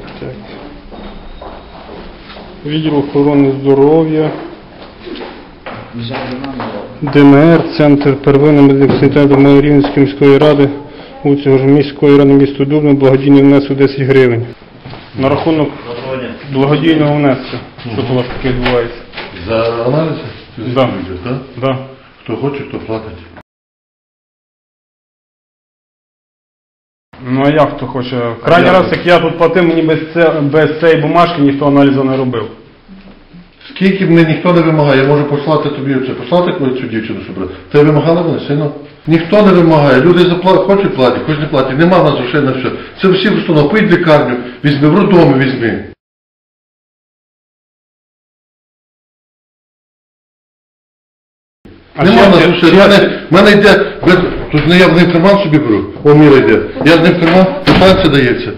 Так, так. Відділ охорони здоров'я, ДМР, Центр первинної медико-санітарної допомоги Рівненської міської ради, вулиця міської ради місто Дубно, благодійний внесок 10 гривень. На рахунок благодійного внеску. Що у вас таке відбувається? За аналізи? Да. Хто хоче, хто платить. Ну а як хто хоче? Крайній раз, як я тут платив, мені без, це, без цієї бумажки ніхто аналізу не робив. Скільки б мене ніхто не вимагає, я можу послати тобі це, послати коли цю дівчину, щоб брати. Ти вимагала мене, сину? Ніхто не вимагає. Люди запла... хочуть платять, хоч не платять. Нема в нас грошей на все. Це всі установи. Поїдь в лікарню, візьми, в роддомі візьми. А Нема в нас ще- грошей. В мене, в мене йде, без- тут не я в ним карман собі беру, о, міра йде. Я з ним в карман, квитанція дається.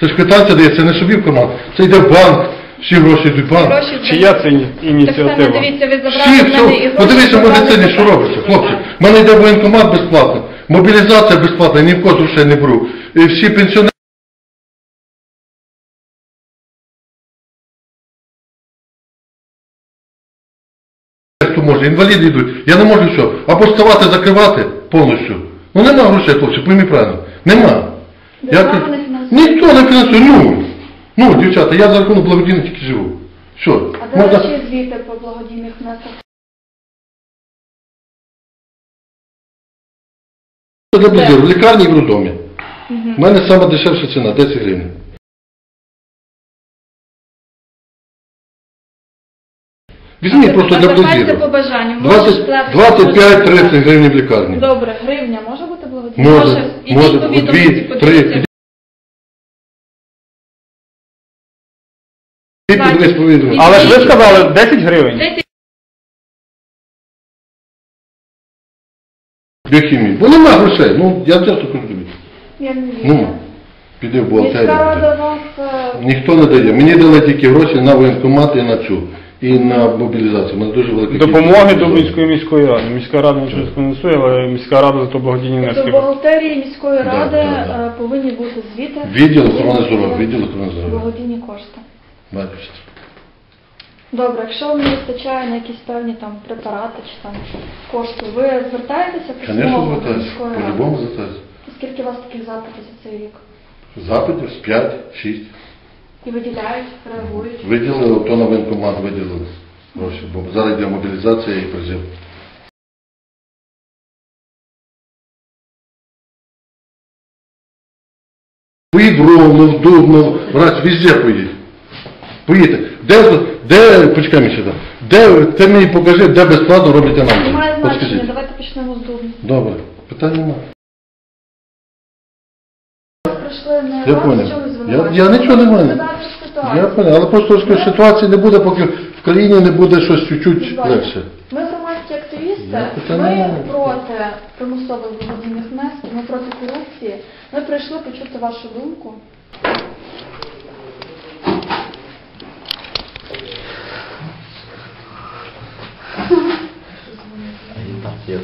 Це ж квитанція дається не собі в карман. Це йде в банк, всі гроші йдуть в банк. Гроші Чия це іні- Так само ініціатива? дивіться, ви забрали Всі, в мене і все, гроші. подивися в забрали медицині, що забрали. робиться, хлопці. В мене йде воєнкомат безплатно, мобілізація безплатна, ні в кого грошей не беру. І всі пенсіонери. Може, інваліди йдуть, я не можу що, або ставати, закривати повністю. Ну нема грошей, хлопці, поймі правильно, нема. Я Держава не фінансує. ніхто не фінансує, ну, ну, дівчата, я за рахунок благодійних тільки живу. Що? А де ваші звіти по благодійних внесках? Для близько, в лікарні і в роддомі. У мене саме дешевша ціна, 10 гривень. Візьміть просто для Звертайтеся по близько. бажанню. Може, 20 25-30 гривень в лікарні. Добре, гривня може бути благодійна? Може, ідіть може, по у відомості, дві, подивіться. три. Ти подивись повідомлення. Але ж ви сказали 10 гривень. Десять Біохімії. Бо нема грошей. Ну, я часто кажу тобі. Я не вірю. Ну, піди в Міська рада бухгалтерію. вас... е, Ніхто не дає. Мені дали тільки гроші на воєнкомат і на цю. І на мобілізацію. У дуже велика Допомоги кількість. Дубинської міської ради. Міська рада нічого не спонсує, але міська рада за то благодійні До внески. бухгалтерії міської ради да, да. е, повинні бути звіти. Відділ охорони здоров'я, благодійні- відділ охорони здоров'я. Благодійні кошти. Бачиш. Добре, якщо вам не вистачає на якісь певні там препарати чи там кошти, ви звертаєтеся Звісно, письмово до звертаюся. міської По-любому ради? звертаюся. Скільки у вас таких запитів за цей рік? Запитів з 5-6. І виділяють, реагують? Виділили, то на воєнкомат виділили гроші. Бо зараз йде мобілізація і призив. Поїдь в Ровно, в Дубно, в Рач, везде поїдь. Поїдьте. Де, де, почекай мені сюди, де, ти мені покажи, де безплатно роблять аналізи. Немає значення, давайте почнемо з Дубні. Добре, питань немає. Ви прийшли не Я вас понял. чогось Я- звинувачувати, я нічого не маю. Я понял, але просто що ситуації не буде, поки в країні не буде щось чуть-чуть Бачите, легше. Ми громадські активісти, Я питання ми не маю. проти примусових благодійних внесків, ми проти корупції. Ми прийшли почути вашу думку. І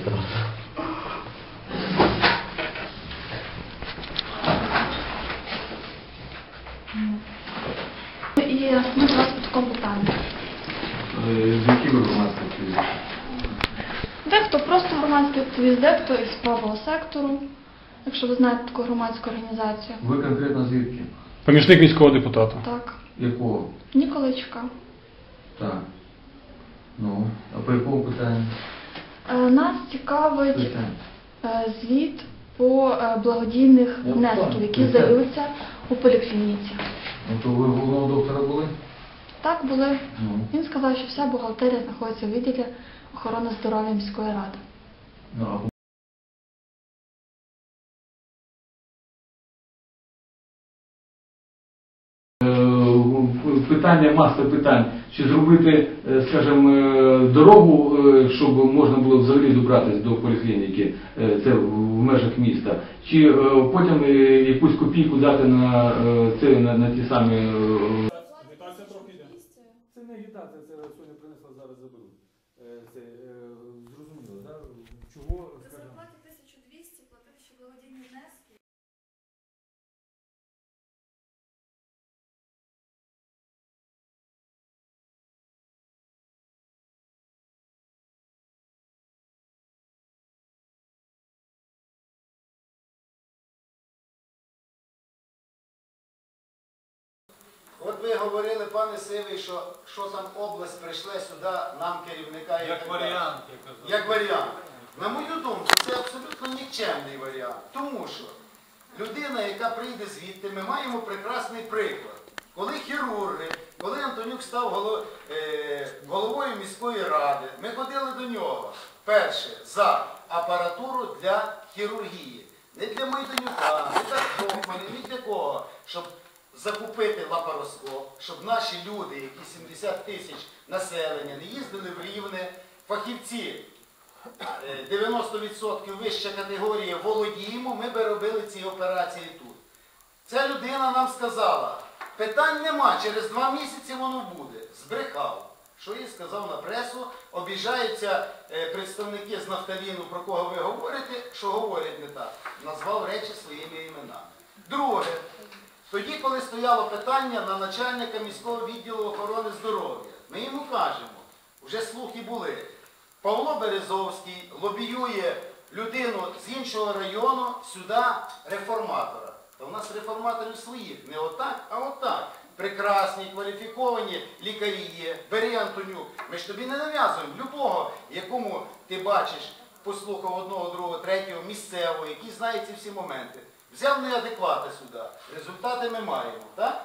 ми до вас по такому питанню. Які ви громадські активісти? Дехто просто громадський активіст, дехто із правого сектору, якщо ви знаєте таку громадську організацію. Ви конкретно звідки? Помічник міського депутата. Так. Якого? Ніколичка. Так. Ну, а по якому питанню? Е, Нас цікавить Питання. е, звіт по е, благодійних Ну, внесків, які здаються у поліклініці. Ну то ви головного доктора були? Так були. Ну, Він сказав, що вся бухгалтерія знаходиться в відділі охорони здоров'я міської ради. ну а Питання, маса питань. Чи зробити, е, скажімо, е, дорогу, е, щоб можна було взагалі добратися до поліклініки, це в межах міста, чи потім якусь копійку дати на це на, на ті самі ви говорили, пане Сивий, що, що там область прийшла сюди, нам керівника і Як так далі. варіант, я казав. Як варіант. На мою думку, це абсолютно нікчемний варіант. Тому що людина, яка прийде звідти, ми маємо прекрасний приклад. Коли хірурги, коли Антонюк став голо- е, головою міської ради, ми ходили до нього. Перше, за апаратуру для хірургії. Не для Майданюка, не для Крохманя, ні для кого. Щоб закупити лапароскоп, щоб наші люди, які 70 тисяч населення, не їздили в Рівне, фахівці е, 90% вища категорія володіємо, ми би робили ці операції тут. Ця людина нам сказала, питань нема, через два місяці воно буде. Збрехав. Що їй сказав на пресу, обіжаються е, представники з нафталіну, про кого ви говорите, що говорять не так. Назвав речі своїми іменами. Друге, тоді, коли стояло питання на начальника міського відділу охорони здоров'я, ми йому кажемо, вже слухи були. Павло Березовський лобіює людину з іншого району сюди реформатора. Та у нас реформаторів своїх. Не отак, а отак. Прекрасні, кваліфіковані лікарі є. Бери Антонюк. Ми ж тобі не нав'язуємо. Любого, якому ти бачиш, послухав одного, другого, третього, місцевого, який знає ці всі моменти. Взяв неадеквати сюди. Результати ми маємо. так?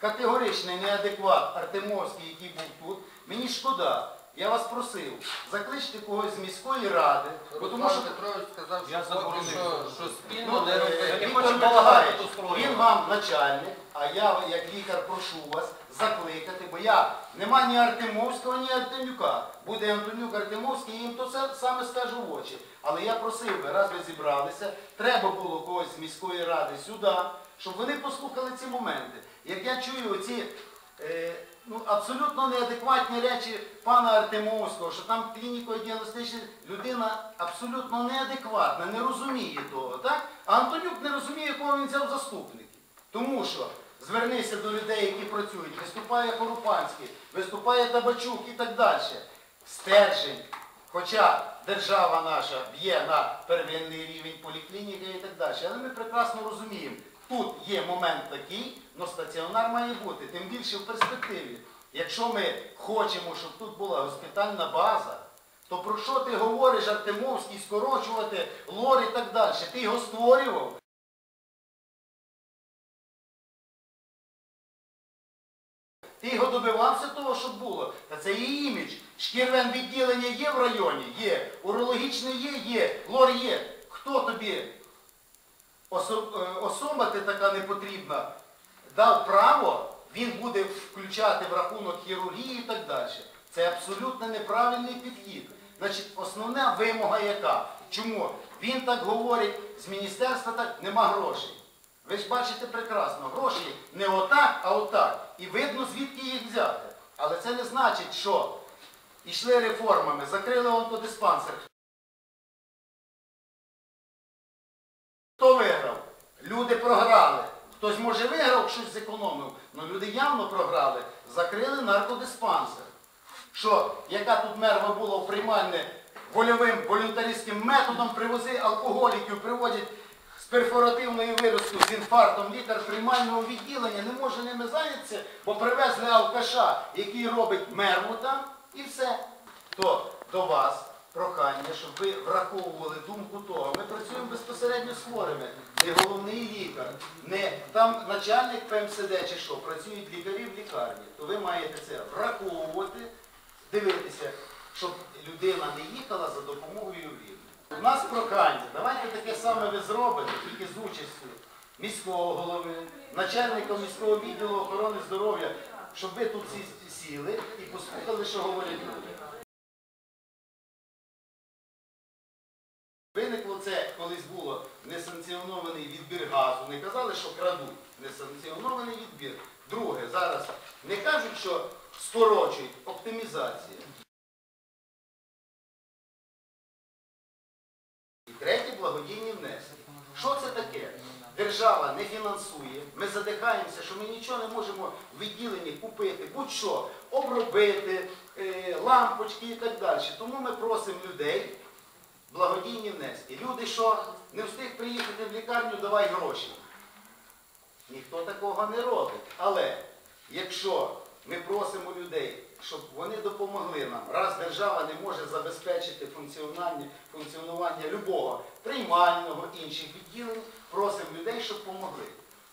Категоричний неадекват Артемовський, який був тут, мені шкода. Я вас просив, закличте когось з міської ради, бо тому що Петрович сказав, Я що, поки заборонив. що, що спільно ну, не е, робити. Віктор хочу Балагаєвич, він вам начальник, а я як лікар прошу вас закликати, бо я нема ні Артемовського, ні Артемюка. Буде Антонюк Артемовський, їм то це саме скажу в очі. Але я просив би, раз ви зібралися, треба було когось з міської ради сюди, щоб вони послухали ці моменти. Як я чую оці е, ну, абсолютно неадекватні речі пана Артемовського, що там клініко-діагностична людина абсолютно неадекватна, не розуміє того. Так? А Антонюк не розуміє, кого він взяв заступників. Тому що звернися до людей, які працюють, виступає Хорупанський, виступає Табачук і так далі. Стержень. Хоча держава наша б'є на первинний рівень поліклініки і так далі. Але ми прекрасно розуміємо, тут є момент такий, але стаціонар має бути, тим більше в перспективі. Якщо ми хочемо, щоб тут була госпітальна база, то про що ти говориш, Артемовський, скорочувати лор і так далі? Ти його створював. Ти його добивався того, щоб було. Та це є імідж. Шкірвен відділення є в районі? Є. Урологічне є, є. Лор є. Хто тобі особа ти така непотрібна, дав право, він буде включати в рахунок хірургії і так далі. Це абсолютно неправильний підхід. Значить, основна вимога яка? Чому? Він так говорить, з міністерства так нема грошей. Ви ж бачите прекрасно, гроші не отак, а отак. І видно, звідки їх взяти. Але це не значить, що йшли реформами, закрили онкодиспансер. Хто виграв? Люди програли. Хтось, може, виграв, щось зекономив, але люди явно програли. Закрили наркодиспансер. Що, яка тут мерва була в приймальне вольовим волюнтаристським методом, привози алкоголіків, приводять з перфоративною виразкою з інфарктом лікар приймального відділення не може ними зайнятися, бо привезли алкаша, який робить мерву там, і все. То до вас прохання, щоб ви враховували думку того. Ми працюємо безпосередньо з хворими. Не головний лікар, не там начальник ПМСД чи що, працюють лікарі в лікарні. То ви маєте це враховувати, дивитися, щоб людина не їхала за допомогою рівня. У нас прохання, давайте таке саме ви зробите, тільки з участю міського голови, начальника міського відділу охорони здоров'я, щоб ви тут сіли і послухали, що говорять люди. Виникло це, колись було несанкціонований відбір газу. Не казали, що крадуть. Несанкціонований відбір. Друге, зараз не кажуть, що скорочують, оптимізація. І третє благодійні внески. Що це таке? Держава не фінансує, ми задихаємося, що ми нічого не можемо в відділенні купити, будь-що, обробити, е, лампочки і так далі. Тому ми просимо людей благодійні внески. Люди, що не встиг приїхати в лікарню, давай гроші. Ніхто такого не робить. Але якщо ми просимо людей, щоб вони допомогли нам, раз держава не може забезпечити функціонування, функціонування любого приймального інших відділень, просимо людей, щоб допомогли.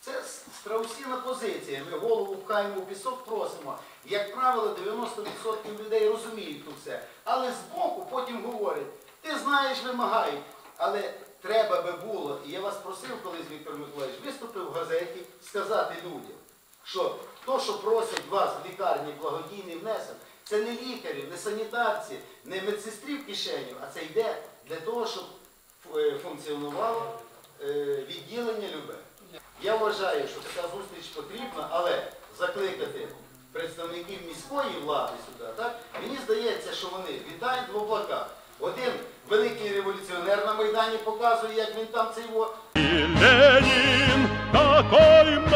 Це страусіна позиція. Ми голову пхаємо у пісок, просимо. Як правило, 90% людей розуміють тут все. Але збоку потім говорять, ти знаєш, вимагають. Але треба би було, і я вас просив колись, Віктор Миколаївич, виступив в газеті, сказати людям, що то, що просять вас в лікарні благодійний внесок, це не лікарі, не санітарці, не медсестрі в кишеню, а це йде для того, щоб е, функціонувало е, відділення любе. Я вважаю, що така зустріч потрібна, але закликати представників міської влади сюди, мені здається, що вони вітають в облаках. Один великий революціонер на Майдані показує, як він там цей во. Ленин такой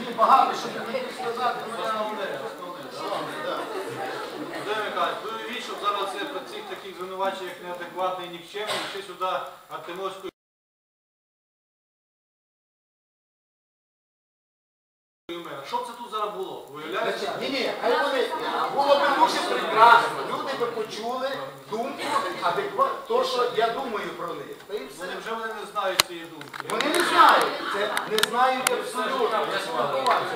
Ні, багато, що я хотів сказати, але я вам не так. Володимир Михайлович, ви уявіть, щоб зараз про цих таких звинувачень, як неадекватний нікчемний, ще сюди Артемовську Що б це тут зараз було? Виявляється? Ні, ні, хай вони, було б дуже прекрасно. Люди би почули думку, адекватно, то, що я думаю про них. Та і все. Вони вже вони не знають цієї думки. Вони не знають, це не знають абсолютно. Я спілкувався.